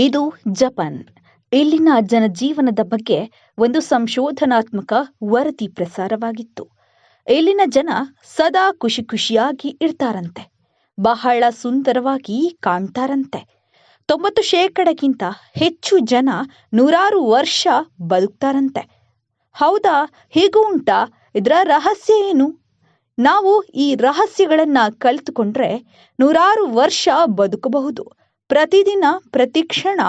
ಇದು ಜಪಾನ್. ಇಲ್ಲಿನ ಜನಜೀವನದ ಬಗ್ಗೆ ಒಂದು ಸಂಶೋಧನಾತ್ಮಕ ವರದಿ ಪ್ರಸಾರವಾಗಿತ್ತು. ಇಲ್ಲಿನ ಜನ ಸದಾ ಖುಷಿ ಖುಷಿಯಾಗಿ ಇರ್ತಾರಂತೆ. ಬಹಳ ಸುಂದರವಾಗಿ ಕಾಣ್ತಾರಂತೆ. ತೊಂಬತ್ತು ಶೇಕಡಕ್ಕಿಂತ ಹೆಚ್ಚು ಜನ ನೂರಾರು ವರ್ಷ ಬದುಕ್ತಾರಂತೆ. ಹೌದಾ? ಹೀಗೂ ಉಂಟಾ? ಇದರ ರಹಸ್ಯ ಏನು? ನಾವು ಈ ರಹಸ್ಯಗಳನ್ನ ಕಲಿತುಕೊಂಡ್ರೆ ನೂರಾರು ವರ್ಷ ಬದುಕಬಹುದು. ಪ್ರತಿದಿನ ಪ್ರತಿಕ್ಷಣ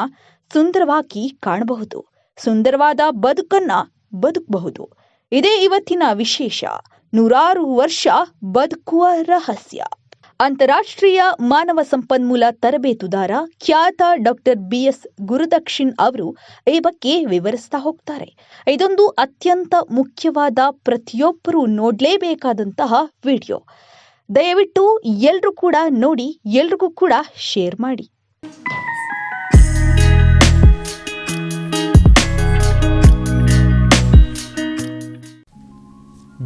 ಸುಂದರವಾಗಿ ಕಾಣಬಹುದು. ಸುಂದರವಾದ ಬದುಕನ್ನ ಬದುಕಬಹುದು. ಇದೇ ಇವತ್ತಿನ ವಿಶೇಷ. ನೂರಾರು ವರ್ಷ ಬದುಕುವ ರಹಸ್ಯ. ಅಂತಾರಾಷ್ಟ್ರೀಯ ಮಾನವ ಸಂಪನ್ಮೂಲ ತರಬೇತುದಾರ ಖ್ಯಾತ ಡಾಕ್ಟರ್ ಬಿ ಎಸ್ ಗುರುದಕ್ಷಿಣ್ ಅವರು ಈ ಬಗ್ಗೆ ವಿವರಿಸ್ತಾ ಹೋಗ್ತಾರೆ. ಇದೊಂದು ಅತ್ಯಂತ ಮುಖ್ಯವಾದ ಪ್ರತಿಯೊಬ್ಬರು ನೋಡಲೇಬೇಕಾದಂತಹ ವಿಡಿಯೋ. ದಯವಿಟ್ಟು ಎಲ್ಲರೂ ಕೂಡ ನೋಡಿ, ಎಲ್ರಿಗೂ ಕೂಡ ಶೇರ್ ಮಾಡಿ.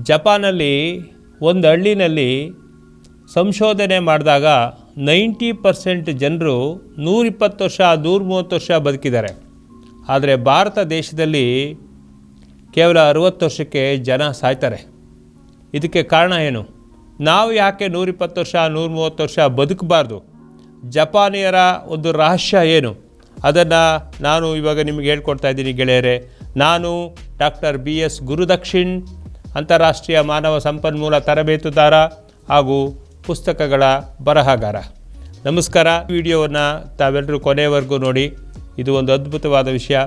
ಜಪಾನಲ್ಲಿ ಒಂದು ಹಳ್ಳಿನಲ್ಲಿ ಸಂಶೋಧನೆ ಮಾಡಿದಾಗ ನೈಂಟಿ ಪರ್ಸೆಂಟ್ ಜನರು ನೂರಿಪ್ಪತ್ತು ವರ್ಷ ನೂರ ಮೂವತ್ತು ವರ್ಷ ಬದುಕಿದ್ದಾರೆ. ಆದರೆ ಭಾರತ ದೇಶದಲ್ಲಿ ಕೇವಲ ಅರುವತ್ತು ವರ್ಷಕ್ಕೆ ಜನ ಸಾಯ್ತಾರೆ. ಇದಕ್ಕೆ ಕಾರಣ ಏನು? ನಾವು ಯಾಕೆ ನೂರಿಪ್ಪತ್ತು ವರ್ಷ ನೂರ ಮೂವತ್ತು ವರ್ಷ ಬದುಕಬಾರ್ದು? ಜಪಾನಿಯರ ಒಂದು ರಹಸ್ಯ ಏನು? ಅದನ್ನು ನಾನು ಇವಾಗ ನಿಮಗೆ ಹೇಳ್ಕೊಡ್ತಾ ಇದ್ದೀನಿ ಗೆಳೆಯರೆ. ನಾನು ಡಾಕ್ಟರ್ ಬಿ ಎಸ್ ಗುರುದಕ್ಷಿಣ್, ಅಂತಾರಾಷ್ಟ್ರೀಯ ಮಾನವ ಸಂಪನ್ಮೂಲ ತರಬೇತುದಾರ ಹಾಗೂ ಪುಸ್ತಕಗಳ ಬರಹಗಾರ. ನಮಸ್ಕಾರ. ವಿಡಿಯೋವನ್ನು ತಾವೆಲ್ಲರೂ ಕೊನೆಯವರೆಗೂ ನೋಡಿ. ಇದು ಒಂದು ಅದ್ಭುತವಾದ ವಿಷಯ.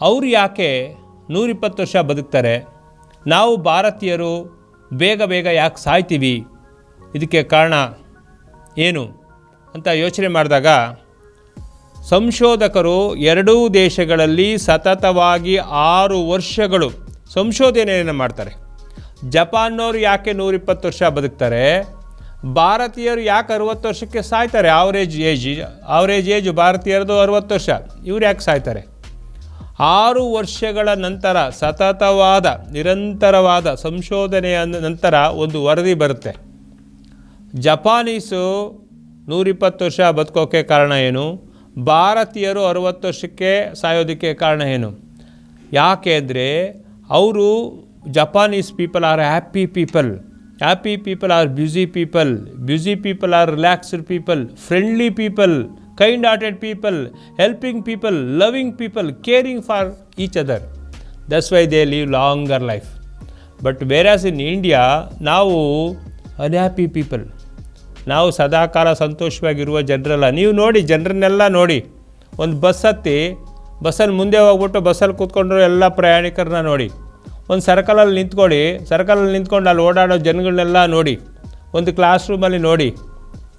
ಅವರು ಯಾಕೆ ನೂರಿಪ್ಪತ್ತು ವರ್ಷ ಬದುಕ್ತಾರೆ? ನಾವು ಭಾರತೀಯರು ಬೇಗ ಬೇಗ ಯಾಕೆ ಸಾಯ್ತೀವಿ? ಇದಕ್ಕೆ ಕಾರಣ ಏನು ಅಂತ ಯೋಚನೆ ಮಾಡಿದಾಗ, ಸಂಶೋಧಕರು ಎರಡೂ ದೇಶಗಳಲ್ಲಿ ಸತತವಾಗಿ ಆರು ವರ್ಷಗಳು ಸಂಶೋಧನೆಯನ್ನು ಮಾಡ್ತಾರೆ. ಜಪಾನ್ನವರು ಯಾಕೆ ನೂರಿಪ್ಪತ್ತು ವರ್ಷ ಬದುಕ್ತಾರೆ? ಭಾರತೀಯರು ಯಾಕೆ ಅರುವತ್ತು ವರ್ಷಕ್ಕೆ ಸಾಯ್ತಾರೆ? ಆವ್ರೇಜ್ ಏಜ್ ಆವ್ರೇಜ್ ಏಜ್ ಭಾರತೀಯರದು ಅರುವತ್ತು ವರ್ಷ, ಇವ್ರು ಯಾಕೆ ಸಾಯ್ತಾರೆ? ಆರು ವರ್ಷಗಳ ನಂತರ ಸತತವಾದ, ನಿರಂತರವಾದ ಸಂಶೋಧನೆಯ ನಂತರ ಒಂದು ವರದಿ ಬರುತ್ತೆ. ಜಪಾನೀಸು ನೂರಿಪ್ಪತ್ತು ವರ್ಷ ಬದುಕೋಕ್ಕೆ ಕಾರಣ ಏನು? ಭಾರತೀಯರು ಅರುವತ್ತು ವರ್ಷಕ್ಕೆ ಸಾಯೋದಕ್ಕೆ ಕಾರಣ ಏನು? ಯಾಕೆ ಅಂದರೆ ಅವರು Japanese people are happy people. Happy people are busy people. Busy people are relaxed people. Friendly people. Kind hearted people. Helping people. Loving people. Caring for each other. That's why they live longer life. But whereas in India, ನಾವು unhappy people. ನಾವು ಸದಾಕಾಲ ಸಂತೋಷವಾಗಿರುವ ಜನರಲ್ಲ. ನೀವು ನೋಡಿ, ಜನರನ್ನೆಲ್ಲ ನೋಡಿ. ಒಂದು bus ಹತ್ತಿ, ಬಸ್ಸಲ್ಲಿ ಮುಂದೆ ಹೋಗ್ಬಿಟ್ಟು ಬಸ್ಸಲ್ಲಿ ಕೂತ್ಕೊಂಡ್ರು ಎಲ್ಲ ಪ್ರಯಾಣಿಕರನ್ನ ನೋಡಿ. ಒಂದು ಸರ್ಕಲಲ್ಲಿ ನಿಂತ್ಕೊಳ್ಳಿ, ಸರ್ಕಲಲ್ಲಿ ನಿಂತ್ಕೊಂಡು ಅಲ್ಲಿ ಓಡಾಡೋ ಜನಗಳನ್ನೆಲ್ಲ ನೋಡಿ. ಒಂದು ಕ್ಲಾಸ್ ರೂಮಲ್ಲಿ ನೋಡಿ.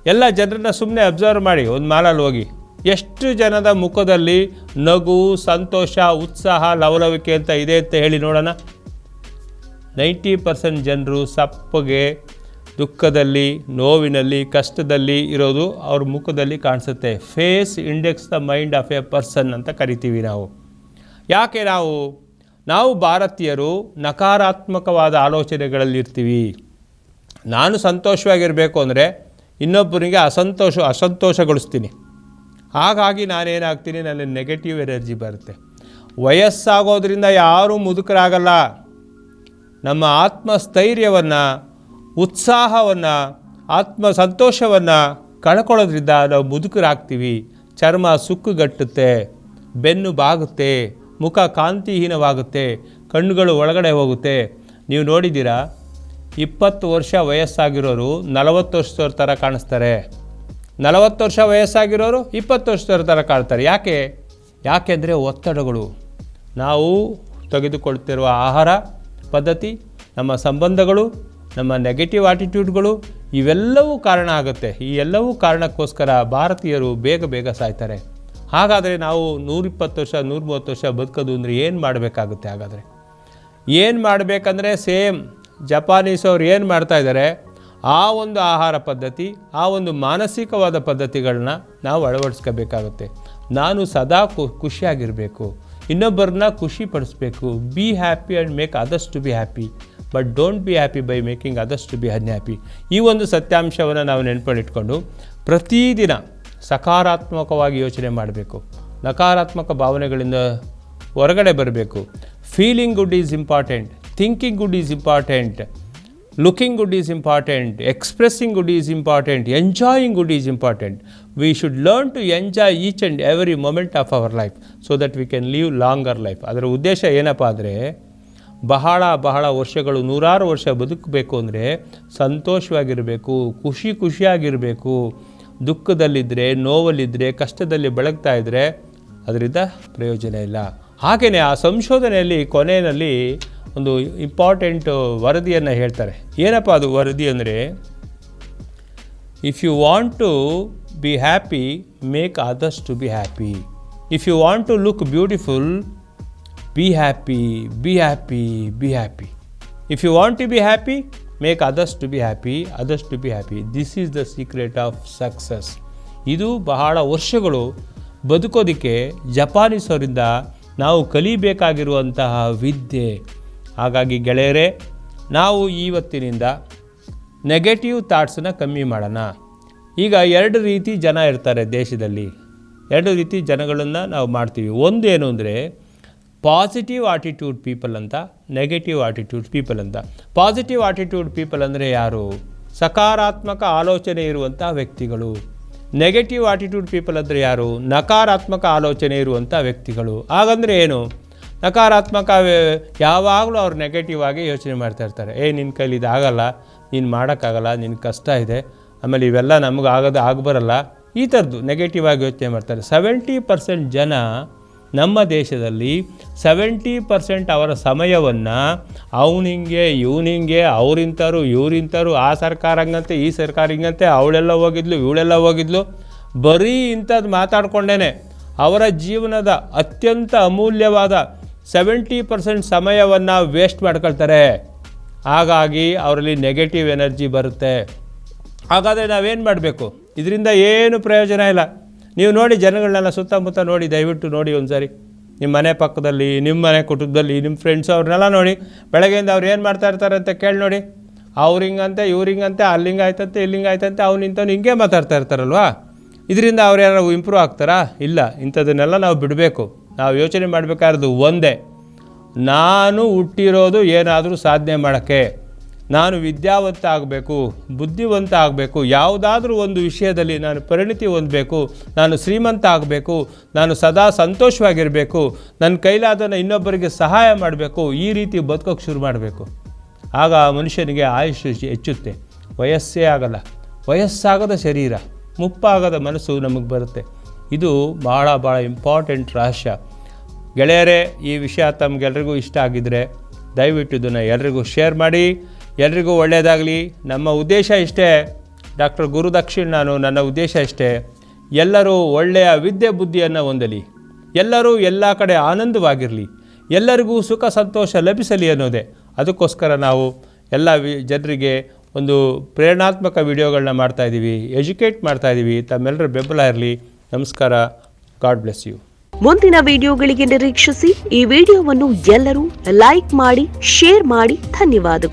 ಎಲ್ಲ ಜನರನ್ನ ಸುಮ್ಮನೆ ಅಬ್ಸರ್ವ್ ಮಾಡಿ, ಒಂದು ಮಾಲಲ್ಲಿ ಹೋಗಿ. ಎಷ್ಟು ಜನದ ಮುಖದಲ್ಲಿ ನಗು, ಸಂತೋಷ, ಉತ್ಸಾಹ, ಲವಲವಿಕೆ ಅಂತ ಇದೆ ಅಂತ ಹೇಳಿ ನೋಡೋಣ. ನೈಂಟಿ ಪರ್ಸೆಂಟ್ ಜನರು ಸಪ್ಪಗೆ ದುಃಖದಲ್ಲಿ, ನೋವಿನಲ್ಲಿ, ಕಷ್ಟದಲ್ಲಿ ಇರೋದು ಅವ್ರ ಮುಖದಲ್ಲಿ ಕಾಣಿಸುತ್ತೆ. Face index the mind of a person ಅಂತ ಕರಿತೀವಿ ನಾವು. ಯಾಕೆ ನಾವು? ನಾವು ಭಾರತೀಯರು ನಕಾರಾತ್ಮಕವಾದ ಆಲೋಚನೆಗಳಲ್ಲಿರ್ತೀವಿ. ನಾನು ಸಂತೋಷವಾಗಿರಬೇಕು ಅಂದರೆ ಇನ್ನೊಬ್ಬರಿಗೆ ಅಸಂತೋಷ, ಅಸಂತೋಷಗೊಳಿಸ್ತೀನಿ. ಹಾಗಾಗಿ ನಾನೇನಾಗ್ತೀನಿ? ನನ್ನ ನೆಗೆಟಿವ್ ಎನರ್ಜಿ ಬರುತ್ತೆ. ವಯಸ್ಸಾಗೋದ್ರಿಂದ ಯಾರೂ ಮುದುಕರಾಗಲ್ಲ. ನಮ್ಮ ಆತ್ಮಸ್ಥೈರ್ಯವನ್ನು ಉತ್ಸಾಹವನ್ನು, ಆತ್ಮ ಸಂತೋಷವನ್ನು ಕಳ್ಕೊಳ್ಳೋದ್ರಿಂದ ನಾವು ಮುದುಕರಾಗ್ತೀವಿ. ಚರ್ಮ ಸುಕ್ಕುಗಟ್ಟುತ್ತೆ, ಬೆನ್ನು ಬಾಗುತ್ತೆ, ಮುಖ ಕಾಂತಿಹೀನವಾಗುತ್ತೆ, ಕಣ್ಣುಗಳು ಒಳಗಡೆ ಹೋಗುತ್ತೆ. ನೀವು ನೋಡಿದ್ದೀರಾ? ಇಪ್ಪತ್ತು ವರ್ಷ ವಯಸ್ಸಾಗಿರೋರು ನಲವತ್ತು ವರ್ಷದವ್ರ ಥರ ಕಾಣಿಸ್ತಾರೆ. ನಲವತ್ತು ವರ್ಷ ವಯಸ್ಸಾಗಿರೋರು ಇಪ್ಪತ್ತು ವರ್ಷದವ್ರ ಥರ ಕಾಣ್ತಾರೆ. ಯಾಕೆ? ಯಾಕೆಂದರೆ ಒತ್ತಡಗಳು. ನಾವು ತೆಗೆದುಕೊಳ್ತಿರುವ ಆಹಾರ, ಪದ್ಧತಿ, ನಮ್ಮ ಸಂಬಂಧಗಳು ನಮ್ಮ ನೆಗೆಟಿವ್ ಆಟಿಟ್ಯೂಡ್ಗಳು ಇವೆಲ್ಲವೂ ಕಾರಣ ಆಗುತ್ತೆ. ಈ ಎಲ್ಲವೂ ಕಾರಣಕ್ಕೋಸ್ಕರ ಭಾರತೀಯರು ಬೇಗ ಬೇಗ ಸಾಯ್ತಾರೆ. ಹಾಗಾದರೆ ನಾವು ನೂರಿಪ್ಪತ್ತು ವರ್ಷ ನೂರ ಮೂವತ್ತು ವರ್ಷ ಬದುಕೋದು ಅಂದರೆ ಏನು ಮಾಡಬೇಕಾಗುತ್ತೆ ಹಾಗಾದರೆ? ಏನು ಮಾಡಬೇಕಂದ್ರೆ ಸೇಮ್ ಜಪಾನೀಸ್ ಅವ್ರು ಏನು ಮಾಡ್ತಾ ಇದ್ದಾರೆ ಆ ಒಂದು ಆಹಾರ ಪದ್ಧತಿ, ಆ ಒಂದು ಮಾನಸಿಕವಾದ ಪದ್ಧತಿಗಳನ್ನ ನಾವು ಅಳವಡಿಸ್ಕೋಬೇಕಾಗುತ್ತೆ. ನಾನು ಸದಾ ಖುಷಿಯಾಗಿರಬೇಕು. ಇನ್ನೊಬ್ಬರನ್ನ ಖುಷಿ ಪಡಿಸ್ಬೇಕು. Be happy and make others to be happy but don't be happy by making others to be unhappy ಈ ಒಂದು ಸತ್ಯಾಂಶವನ್ನು ನಾವು ನೆನಪಲ್ಲಿಟ್ಕೊಂಡು ಪ್ರತಿದಿನ ಸಕಾರಾತ್ಮಕವಾಗಿ ಯೋಚನೆ ಮಾಡಬೇಕು. ನಕಾರಾತ್ಮಕ ಭಾವನೆಗಳಿಂದ ಹೊರಗಡೆ ಬರಬೇಕು. Feeling good is important thinking good is important looking good is important expressing good is important enjoying good is important we should learn to enjoy each and every moment of our life so that we can live longer life ಅದರ ಉದ್ದೇಶ ಏನಪ್ಪ ಅಂದರೆ ಬಹಳ ಬಹಳ ವರ್ಷಗಳು ನೂರಾರು ವರ್ಷ ಬದುಕಬೇಕು ಅಂದರೆ ಸಂತೋಷವಾಗಿರಬೇಕು, ಖುಷಿ ಖುಷಿಯಾಗಿರಬೇಕು. ದುಃಖದಲ್ಲಿದ್ದರೆ ನೋವಲ್ಲಿದ್ದರೆ ಕಷ್ಟದಲ್ಲಿ ಬೆಳಗ್ತಾ ಇದ್ದರೆ ಅದರಿಂದ ಪ್ರಯೋಜನ ಇಲ್ಲ. ಹಾಗೆಯೇ ಆ ಸಂಶೋಧನೆಯಲ್ಲಿ, ಕೊನೆಯಲ್ಲಿ ಒಂದು ಇಂಪಾರ್ಟೆಂಟ್ ವರದಿಯನ್ನು ಹೇಳ್ತಾರೆ. ಏನಪ್ಪ ಅದು ವರದಿ ಅಂದರೆ if you want to be happy, make others to be happy. If you want to look beautiful, be happy, be happy, be happy. If you want to be happy, make others to be happy others to be happy this is the secret of success ಇದು ಬಹಳ ವರ್ಷಗಳು ಬದುಕೋದಕ್ಕೆ ಜಪಾನೀಸರಿಂದ ನಾವು ಕಲಿಬೇಕಾಗಿರುವಂತಹ ವಿದ್ಯೆ ಹಾಗಾಗಿ ಗೆಳೆಯರೇ ನಾವು ಇವತ್ತಿನಿಂದ negative ಥಾಟ್ಸನ್ನ ಕಮ್ಮಿ ಮಾಡೋಣ ಈಗ ಎರಡು ರೀತಿ ಜನ ಇರ್ತಾರೆ ದೇಶದಲ್ಲಿ. ಎರಡು ರೀತಿ ಜನಗಳನ್ನು ನಾವು ಮಾಡ್ತೀವಿ. ಒಂದು ಏನು ಅಂದರೆ ಪಾಸಿಟಿವ್ ಆಟಿಟ್ಯೂಡ್ ಪೀಪಲ್ ಅಂತ ನೆಗೆಟಿವ್ ಆಟಿಟ್ಯೂಡ್ ಪೀಪಲ್ ಅಂತ. ಪಾಸಿಟಿವ್ ಆಟಿಟ್ಯೂಡ್ ಪೀಪಲ್ ಅಂದರೆ ಯಾರು? ಸಕಾರಾತ್ಮಕ ಆಲೋಚನೆ ಇರುವಂಥ ವ್ಯಕ್ತಿಗಳು. ನೆಗೆಟಿವ್ ಆಟಿಟ್ಯೂಡ್ ಪೀಪಲ್ ಅಂದರೆ ಯಾರು? ನಕಾರಾತ್ಮಕ ಆಲೋಚನೆ ಇರುವಂಥ ವ್ಯಕ್ತಿಗಳು. ಹಾಗಂದರೆ ಏನು? ನಕಾರಾತ್ಮಕ ಯಾವಾಗಲೂ ಅವ್ರು ನೆಗೆಟಿವ್ ಆಗಿ ಯೋಚನೆ ಮಾಡ್ತಾ ಇರ್ತಾರೆ. ಏ ನಿನ್ನ ಕೈಲಿ ಇದಾಗಲ್ಲ, ನೀನು ಮಾಡೋಕ್ಕಾಗಲ್ಲ ನಿನ್ನ ಕಷ್ಟ ಇದೆ ಆಮೇಲೆ ಇವೆಲ್ಲ ನಮಗೆ ಆಗೋದು ಆಗಬರಲ್ಲ. ಈ ಥರದ್ದು ನೆಗೆಟಿವ್ ಆಗಿ ಯೋಚನೆ ಮಾಡ್ತಾರೆ. ಸೆವೆಂಟಿ ಪರ್ಸೆಂಟ್ ಜನ ನಮ್ಮ ದೇಶದಲ್ಲಿ ಸೆವೆಂಟಿ ಪರ್ಸೆಂಟ್ ಅವರ ಸಮಯವನ್ನು ಅವನಿಂಗೆ ಇವನಿಂಗೆ ಅವರಿಂತಾರು ಇವರಿಂತಾರು ಆ ಸರ್ಕಾರ ಹಂಗಂತೆ, ಈ ಸರ್ಕಾರ ಹಿಂಗಂತೆ, ಅವಳೆಲ್ಲ ಹೋಗಿದ್ಲು, ಇವಳೆಲ್ಲ ಹೋಗಿದ್ಲು. ಬರೀ ಇಂಥದ್ದು ಮಾತಾಡ್ಕೊಂಡೇ ಅವರ ಜೀವನದ ಅತ್ಯಂತ ಅಮೂಲ್ಯವಾದ ಸೆವೆಂಟಿ ಪರ್ಸೆಂಟ್ ಸಮಯವನ್ನು ವೇಸ್ಟ್ ಮಾಡ್ಕೊಳ್ತಾರೆ. ಹಾಗಾಗಿ ಅವರಲ್ಲಿ ನೆಗೆಟಿವ್ ಎನರ್ಜಿ ಬರುತ್ತೆ. ಹಾಗಾದರೆ ನಾವೇನು ಮಾಡಬೇಕು? ಇದರಿಂದ ಏನು ಪ್ರಯೋಜನ ಇಲ್ಲ. ನೀವು ನೋಡಿ ಜನಗಳನ್ನೆಲ್ಲ ಸುತ್ತಮುತ್ತ ನೋಡಿ, ದಯವಿಟ್ಟು ನೋಡಿ ಒಂದು ಸಾರಿ ನಿಮ್ಮ ಮನೆ ಪಕ್ಕದಲ್ಲಿ ನಿಮ್ಮ ಮನೆ ಕುಟುಂಬದಲ್ಲಿ ನಿಮ್ಮ ಫ್ರೆಂಡ್ಸ್ ಅವ್ರನ್ನೆಲ್ಲ ನೋಡಿ. ಬೆಳಗ್ಗೆಯಿಂದ ಅವ್ರು ಏನು ಮಾಡ್ತಾ ಇರ್ತಾರೆ ಅಂತ ಕೇಳಿ ನೋಡಿ. ಅವ್ರು ಹಿಂಗಂತೆ, ಇವ್ರು ಹಿಂಗಂತೆ, ಅಲ್ಲಿ ಹಿಂಗೆ ಆಯ್ತಂತೆ, ಇಲ್ಲಿ ಹಿಂಗೆ ಆಯ್ತಂತೆ, ಅವ್ನು ಇಂಥವ್ನು ಹಿಂಗೆ ಮಾತಾಡ್ತಾ ಇರ್ತಾರಲ್ವಾ? ಇದರಿಂದ ಅವ್ರು ಯಾರು ಇಂಪ್ರೂವ್ ಆಗ್ತಾರಾ? ಇಲ್ಲ. ಇಂಥದನ್ನೆಲ್ಲ ನಾವು ಬಿಡಬೇಕು. ನಾವು ಯೋಚನೆ ಮಾಡಬೇಕಾದ್ದು ಒಂದೇ. ನಾನು ಹುಟ್ಟಿರೋದು ಏನಾದರೂ ಸಾಧನೆ ಮಾಡೋಕ್ಕೆ. ನಾನು ವಿದ್ಯಾವಂತ ಆಗಬೇಕು ಬುದ್ಧಿವಂತ ಆಗಬೇಕು ಯಾವುದಾದ್ರೂ ಒಂದು ವಿಷಯದಲ್ಲಿ ನಾನು ಪರಿಣಿತಿ ಹೊಂದಬೇಕು, ನಾನು ಶ್ರೀಮಂತ ಆಗಬೇಕು ನಾನು ಸದಾ ಸಂತೋಷವಾಗಿರಬೇಕು, ನನ್ನ ಕೈಲಾದನ್ನು ಇನ್ನೊಬ್ಬರಿಗೆ ಸಹಾಯ ಮಾಡಬೇಕು, ಈ ರೀತಿ ಬದುಕೋಕ್ಕೆ ಶುರು ಮಾಡಬೇಕು. ಆಗ ಆ ಮನುಷ್ಯನಿಗೆ ಆಯುಷ್ ಹೆಚ್ಚುತ್ತೆ. ವಯಸ್ಸೇ ಆಗಲ್ಲ. ವಯಸ್ಸಾಗದ ಶರೀರ, ಮುಪ್ಪಾಗದ ಮನಸ್ಸು ನಮಗೆ ಬರುತ್ತೆ. ಇದು ಭಾಳ ಭಾಳ ಇಂಪಾರ್ಟೆಂಟ್ ರಹಸ್ಯ. ಗೆಳೆಯರೇ, ಈ ವಿಷಯ ತಮಗೆಲ್ರಿಗೂ ಇಷ್ಟ ಆಗಿದ್ದರೆ ದಯವಿಟ್ಟು ಇದನ್ನು ಎಲ್ರಿಗೂ ಶೇರ್ ಮಾಡಿ. ಎಲ್ರಿಗೂ ಒಳ್ಳೆಯದಾಗಲಿ. ನಮ್ಮ ಉದ್ದೇಶ ಇಷ್ಟೇ. ಡಾಕ್ಟರ್ ಗುರುದಕ್ಷಿಣ್ ನಾನು, ನನ್ನ ಉದ್ದೇಶ ಇಷ್ಟೇ. ಎಲ್ಲರೂ ಒಳ್ಳೆಯ ವಿದ್ಯೆ ಬುದ್ಧಿಯನ್ನು ಹೊಂದಲಿ. ಎಲ್ಲರೂ ಎಲ್ಲ ಕಡೆ ಆನಂದವಾಗಿರಲಿ. ಎಲ್ಲರಿಗೂ ಸುಖ ಸಂತೋಷ ಲಭಿಸಲಿ ಅನ್ನೋದೇ. ಅದಕ್ಕೋಸ್ಕರ ನಾವು ಎಲ್ಲ ವಿ ಜನರಿಗೆ ಒಂದು ಪ್ರೇರಣಾತ್ಮಕ ವಿಡಿಯೋಗಳನ್ನ ಮಾಡ್ತಾಯಿದ್ದೀವಿ ಎಜುಕೇಟ್ ಮಾಡ್ತಾಯಿದ್ದೀವಿ ತಮ್ಮೆಲ್ಲರ ಬೆಂಬಲ ಇರಲಿ. ನಮಸ್ಕಾರ. God bless you. ಮುಂದಿನ ವಿಡಿಯೋಗಳಿಗೆ ನಿರೀಕ್ಷಿಸಿ ಈ ವಿಡಿಯೋವನ್ನು ಎಲ್ಲರೂ ಲೈಕ್ ಮಾಡಿ, ಶೇರ್ ಮಾಡಿ. ಧನ್ಯವಾದಗಳು.